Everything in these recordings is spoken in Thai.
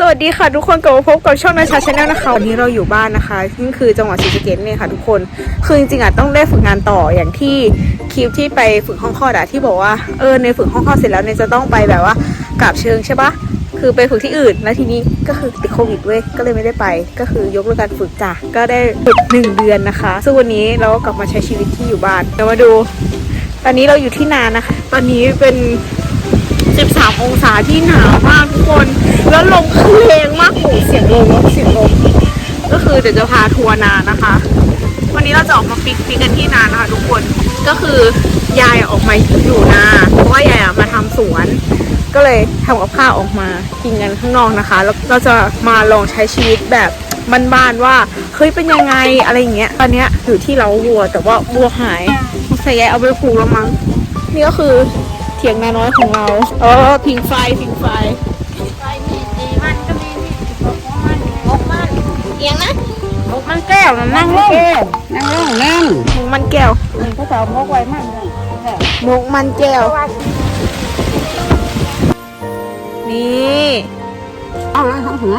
สวัสดีค่ะทุกคนกลับมาพบกับช่องนาชาชาแนลนะคะวันนี้เราอยู่บ้านนะคะนี่คือจังหวัดศรีสะเกษเนี่ยค่ะ ทุกคนคือจริงๆอะต้องได้ฝึกงานต่ออย่างที่คลิปที่ไปฝึกห้องคลอดอะที่บอกว่าเออในฝึกห้องคลอดเสร็จแล้วเนี่ยจะต้องไปแบบว่ากราบเชิงใช่ปะคือไปฝึกที่อื่นแล้วทีนี้ก็คือติดโควิดเว้ยก็เลยไม่ได้ไป ก็คือยกเลิกการฝึกจ้ะก็ได้ฝึกหนึ่งเดือนนะคะซึ่งวันนี้เราก็กลับมาใช้ชีวิตที่อยู่บ้านเดี๋ยวมาดู ตอนนี้เราอยู่ที่นานนะคะ ตอนนี้เป็น 13 องศาที่หนาวมากทุกคน แล้วลมคือแรงมากโอ้โหเสียงลมเสียงลมก็คือเดี๋ยวจะพาทัวร์นานะคะ วันนี้เราจะออกมาปิกนิกกันที่นานะคะทุกคนก็คือยายออกมาอยู่นาเพราะว่ายายมาทำสวน ก็เลยทำกับข้าวออกมากินกันข้างนอกนะคะแล้วเราจะมาลองใช้ชีวิตแบบบ้านๆว่าเฮ้ยเป็นยังไงอะไรอย่างเงี้ย ตอนเนี้ยอยู่ที่เราวัวแต่ว่าวัวหายใส่ยายเอาไปผูกแล้วมั้งนี่ก็คือ เถียงนาน้อยของเราเออพิงไฟพิงไฟไปมีตีมันก็มีมีบอกว่ามันงกมันเอียงนะงกมันแก้วนะนั่งลงนั่งลงนั่งมุกมันแก้วมันก็จะเอางกไว้มันเลยมุกมันแก้ว นี่เอาละทั้งหัว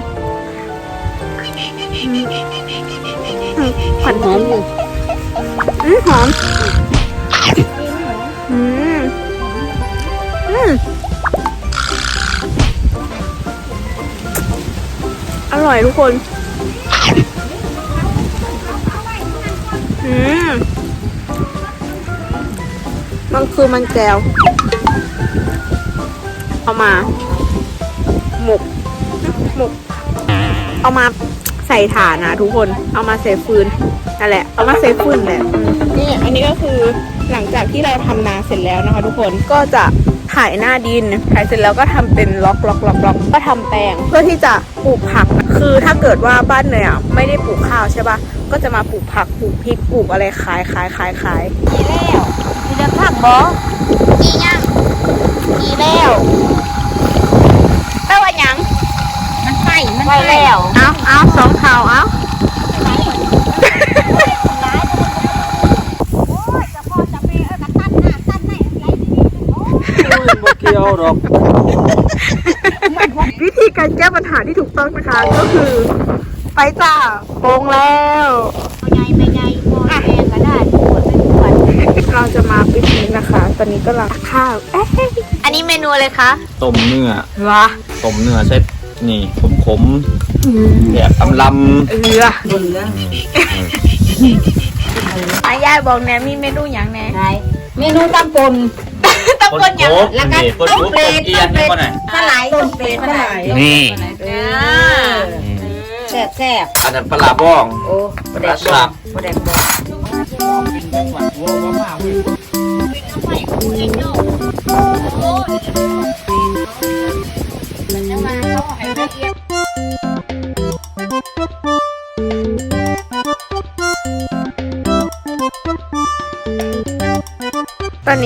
ขวัญหอมอยู่อืมหอมอืม อืมอร่อยทุกคน อืมมันคือมันแก้วเอามา หมก หมก เอามาใส่ถ่านนะทุกคน เอามาใส่ฟืนนั่นแหละ เอามาใส่ฟืนแหละอืมนี่ อันนี้ก็คือหลังจากที่เราทำนาเสร็จแล้วนะคะทุกคน ก็จะ ถ่ายหน้าดินถ่ายเสร็จแล้วก็ทำเป็นล็อกล็อกล็อกล็อกก็ทำแปลง เพื่อที่จะปลูกผัก คือถ้าเกิดว่าบ้านเนยอะไม่ได้ปลูกข้าวใช่ปะก็จะมาปลูกผักปลูกพริกปลูกอะไรขายขายขายขายอีแล้วมีแต่ผักบ่อียังอีแล้วแปลว่าหยังมันไฟมันไฟแล้ว เอาเอาสองเท้าเอา โอ้ยจะพ่อจะแม่เออกระตันหน้าตันไหนอะไรดีๆโอ้ย บ่เกี่ยวหรอกวิธีการแก้ปัญหาที่ถูกต้องนะคะ ก็คือ ไปจ้าโปงแล้วเอาใหญ่ไปใหญ่พ่อแม่ก็ได้ปวดไม่ปวดเราจะมาปิกนิกนะคะ ตอนนี้ก็รับข้าวเอ๊ะอันนี้เมนูอะไรคะต้มเนื้อวะต้มเนื้อใช้นี่ขมขมๆแบบอำลเอืออายายบอกแหนมีเมนูอย่างแหนได้เมนูตำปนำ ต้องคนอย่างโคแล้วก็นี่คนต้มโคเปรตเกียนนี่คนไหนสลายต้มเปรตสลายนี่อ่าแซ่บแซ่บอันนั้นปลาร้าบ้องโอ้ปลาสับประเด็นบ่ตอน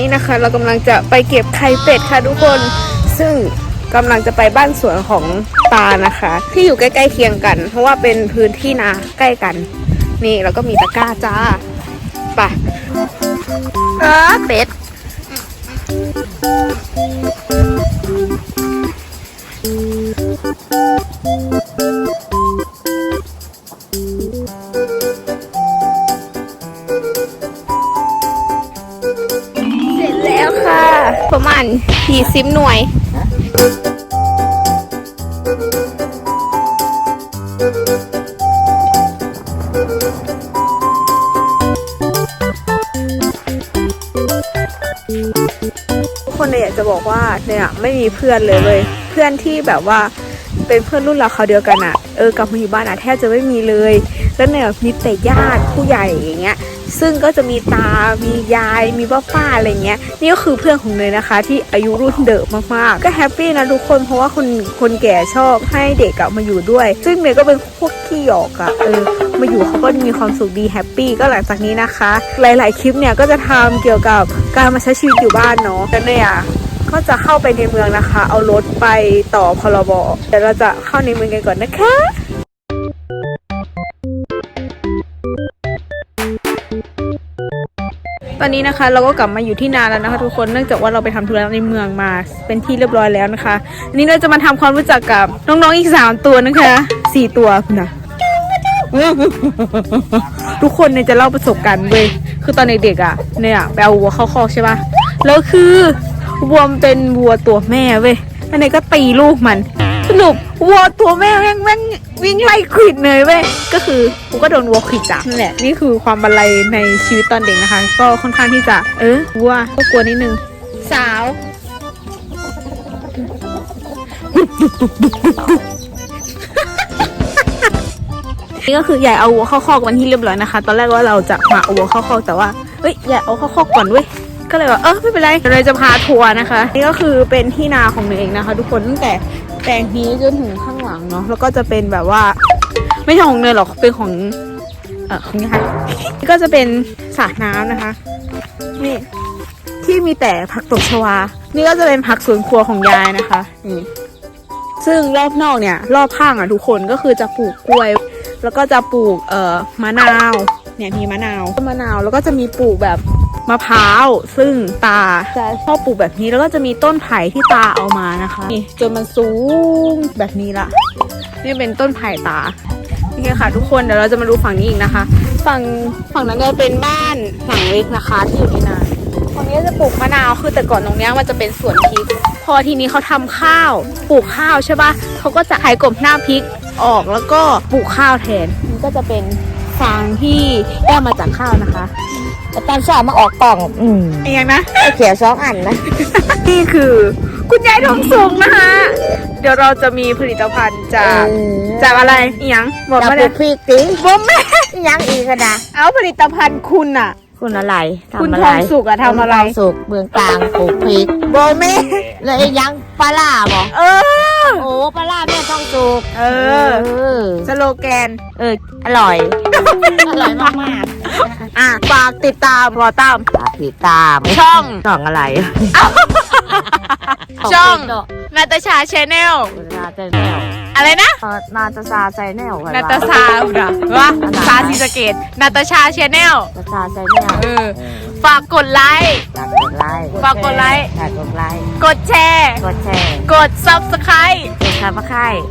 นี้นะคะ เรากำลังจะไปเก็บไข่เป็ดค่ะทุกคน ซึ่งกำลังจะไปบ้านสวนของตานะคะ ที่อยู่ใกล้ๆเคียงกัน เพราะว่าเป็นพื้นที่นาใกล้กัน นี่แล้วก็มีตะกร้าจ้าไปเออเป็ด ประมาณสี่สิบหน่วยทุกคนเนี่ยอยากจะบอกว่าเนี่ยไม่มีเพื่อนเลยเลย เพื่อนที่แบบว่า เป็นเพื่อนรุ่นเราเขาเดียวกันอะเออกลับมาอยู่บ้านอะแทบจะไม่มีเลยแล้วเนี่ยมีแต่ญาติผู้ใหญ่อย่างเงี้ยซึ่งก็จะมีตา มียาย มีป้าป้าอะไรเงี้ย นี่ก็คือเพื่อนของเนยนะคะ ที่อายุรุ่นเดิมมากๆ ก็แฮปปี้นะทุกคน เพราะว่าคนคนแก่ชอบให้เด็กอะมาอยู่ด้วย ซึ่งเนยก็เป็นพวกขี้หยอกอะเออ มาอยู่เขาก็มีความสุขดีแฮปปี้ ก็หลังจากนี้นะคะ หลาย ๆ คลิปเนี่ยก็จะทำเกี่ยวกับการมาใช้ชีวิตอยู่บ้านเนาะแล้วเนี่ย ก็จะเข้าไปในเมืองนะคะ เอารถไปต่อพรบเดี๋ยวเราจะเข้าในเมืองกันก่อนนะคะตอนนี้นะคะเราก็กลับมาอยู่ที่นาแล้วนะคะ ทุกคนเนื่องจากว่าเราไปทำธุระในเมืองมาเป็นที่เรียบร้อยแล้วนะคะอันนี้เราจะมาทำความรู้จักกับน้องๆอีกสามตัวนะคะสี่ตัวนะทุกคนเนี่ยจะเล่าประสบการณ์เว้ยคือตอนเด็กๆอะเนี่ยไปเอาวัวเข้าคอกใช่ปะแล้วคือ วัวมันเป็นวัวตัวแม่เว้ยแล้วเนี่ยก็ตีลูกมัน สรุปวัวตัวแม่แม่งแม่งวิ่งไล่ขิดเลยเว้ยก็คือกูก็โดนวัวขิดจ้ะนั่นแหละนี่คือความบันไลยในชีวิตตอนเด็กนะคะ ก็ค่อนข้างที่จะ เออวัวก็กลัวนิดนึง สาวนี่ก็คือยายเอาวัวเข้าคอกวันที่เรียบร้อยนะคะ ตอนแรกว่าเราจะมาเอาวัวเข้าคอกแต่ว่าเฮ้ยยายเอาเข้าคอกก่อนเว้ย ก็เลยว่าเออไม่เป็นไรเดี๋ยวเราจะพาทัวร์นะคะ นี่ก็คือเป็นที่นาของหนูเองนะคะ ทุกคนตั้งแต่แปลงนี้จนถึงข้างหลังเนาะแล้วก็จะเป็นแบบว่า ไม่ใช่ของเนยหรอกเป็นของเออของยายนี่ก็จะเป็นสระน้ำนะคะนี่ที่มีแต่ผักตบชวา นี่ก็จะเป็นผักสวนครัวของยายนะคะนี่ซึ่งรอบนอกเนี่ย รอบข้างอะทุกคนก็คือจะปลูกกล้วย แล้วก็จะปลูกเอ่อมะนาวเนี่ยมีมะนาวมะนาวแล้วก็จะมีปลูกแบบ มะพร้าว ซึ่งตาจะชอบปลูกแบบนี้แล้วก็จะมีต้นไผ่ที่ตาเอามานะคะนี่จนมันสูงแบบนี้ละนี่เป็นต้นไผ่ตานี่ค่ะทุกคนเดี๋ยวเราจะมาดูฝั่งนี้อีกนะคะ ฝั่งฝั่งนั้นก็เป็นบ้านหลังเล็กนะคะที่อยู่ในนาฝั่งนี้จะปลูกมะนาวคือแต่ก่อนตรงนี้มันจะเป็นสวนพริก พอทีนี้เขาทำข้าวปลูกข้าวใช่ปะเขาก็จะขายกบหน้าพริกออกแล้วก็ปลูกข้าวแทนนี่ก็จะเป็นฟางที่ได้มาจากข้าวนะคะ แต่ตอนสอบมาออกกล่อง อืมเองนะ ไอ้เขียวสองอันนะ นี่คือ คุณยายทองสุกนะคะ เดี๋ยวเราจะมีผลิตภัณฑ์จากจากอะไรอีหยังบอกจับมาปเลลูยกพริกติบอกแม่ยังอีกอะนะเอาผลิตภัณฑ์คุณอะ คุณอะไรทำคุณอะทไรองสุกอะทำอะไร คุณทงสุกเมืองกลางปลูกพริกบอกแม่แล้วไอ้ยังปลาล่าบ่เออ โอ้ปลาล่าแม่ทองสุกเออเออ สโลแกน เออ อร่อย อร่อยมากมากอะฝากติดตามรอตามๆฝากติดตาม ช่องช่องอะไร ช่องนาตาชาชแนลนาตาแนว อะไรนะ เออนาตาซาใจแนวนาตาชาเหรอวะซาซิสะเกตนาตาชาชแนลนาตาใจแนวเออฝากกดไลค์ฝากกดไลค์ฝากกดไลค์ฝากกดไลค์กดแชร์ กดแชร์ กด subscribe กดซับสไครต์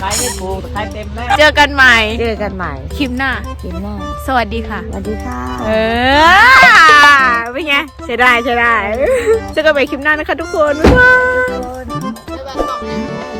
ใครไม่ถูกใครเต็มแล้วเจอกันใหม่ เจอกันใหม่ คลิปหน้า คลิปหน้า สวัสดีค่ะ สวัสดีค่ะ เออเป็นไงใช้ได้ใช้ได้เจอกันใหม่คลิปหน้านะคะทุกคนบ๊ายบาย